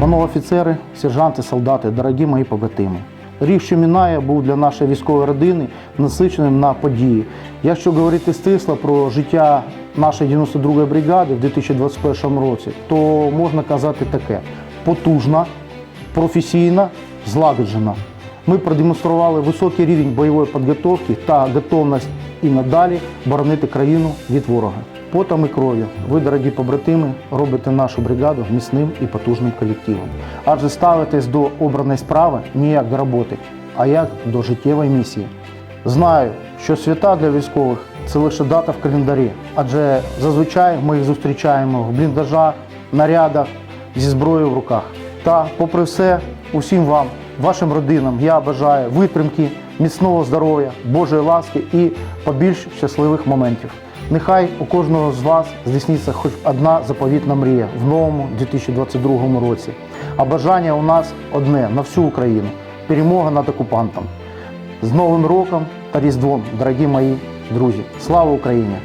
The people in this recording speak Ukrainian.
Панове офіцери, сержанти, солдати, дорогі мої побратими. Рік, що минає, був для нашої військової родини насиченим на події. Якщо говорити стисло про життя нашої 92-ї бригади в 2021 році, то можна казати таке: потужна, професійна, злагоджена. Ми продемонстрували високий рівень бойової підготовки та готовність і надалі боронити країну від ворога. Потом і кров'ю ви, дорогі побратими, робите нашу бригаду міцним і потужним колективом. Адже ставитесь до обраної справи не як до роботи, а як до життєвої місії. Знаю, що свята для військових це лише дата в календарі, адже зазвичай ми їх зустрічаємо в бліндажах, нарядах зі зброєю в руках. Та, попри все, усім вам, вашим родинам я бажаю витримки, міцного здоров'я, Божої ласки і побільш щасливих моментів. Нехай у кожного з вас здійсниться хоч одна заповітна мрія в новому 2022 році. А бажання у нас одне на всю Україну перемога над окупантом. З Новим роком та Різдвом, дорогі мої друзі! Слава Україні!